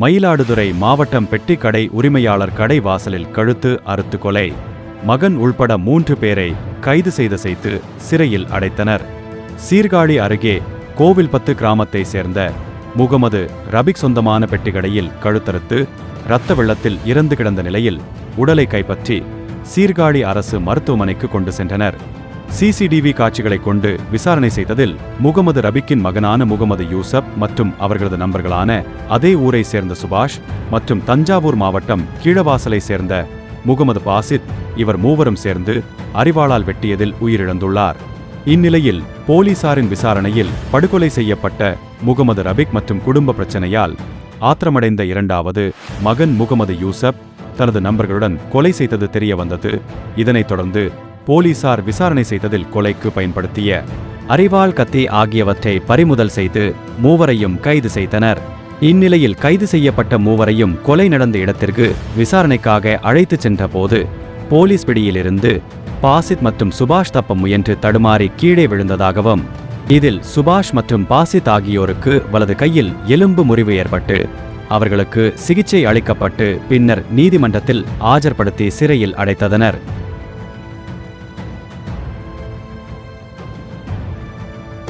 மயிலாடுதுறை மாவட்டம் பெட்டிக்கடை உரிமையாளர் கடை வாசலில் கழுத்து அறுத்து கொலை. மகன் உள்பட மூன்று பேரை கைது செய்த செய்து சிறையில் அடைத்தனர். சீர்காழி அருகே கோவில்பத்து கிராமத்தை சேர்ந்த முகமது ரபிக் சொந்தமான பெட்டிக்கடையில் கழுத்தறுத்து இரத்த வெள்ளத்தில் இறந்து கிடந்த நிலையில் உடலை கைப்பற்றி சீர்காழி அரசு மருத்துவமனைக்கு கொண்டு சென்றனர். சிசிடிவி காட்சிகளை கொண்டு விசாரணை செய்ததில் முகமது ரபிக்கின் மகனான முகமது யூசப் மற்றும் அவர்களது நண்பர்களான அதே ஊரை சேர்ந்த சுபாஷ் மற்றும் தஞ்சாவூர் மாவட்டம் கீழவாசலை சேர்ந்த முகமது பாசித் இவர் மூவரும் சேர்ந்து அறிவாளால் வெட்டியதில் உயிரிழந்துள்ளார். இந்நிலையில் போலீசாரின் விசாரணையில் படுகொலை செய்யப்பட்ட முகமது ரபிக் மற்றும் குடும்ப பிரச்சனையால் ஆத்திரமடைந்த இரண்டாவது மகன் முகமது யூசப் தனது நண்பர்களுடன் கொலை செய்தது தெரிய வந்தது இதனைத் தொடர்ந்து போலீசார் விசாரணை செய்ததில் கொலைக்கு பயன்படுத்திய அரிவாள் கத்தி ஆகியவற்றை பறிமுதல் செய்து மூவரையும் கைது செய்தனர். இந்நிலையில் கைது செய்யப்பட்ட மூவரையும் கொலை நடந்த இடத்திற்கு விசாரணைக்காக அழைத்துச் சென்றபோது போலீஸ் பிடியிலிருந்து பாசித் மற்றும் சுபாஷ் தப்ப முயன்று தடுமாறி கீழே விழுந்ததாகவும் இதில் சுபாஷ் மற்றும் பாசித் ஆகியோருக்கு வலது கையில் எலும்பு முறிவு ஏற்பட்டு அவர்களுக்கு சிகிச்சை அளிக்கப்பட்டு பின்னர் நீதிமன்றத்தில் ஆஜர்படுத்தி சிறையில் அடைத்தனர்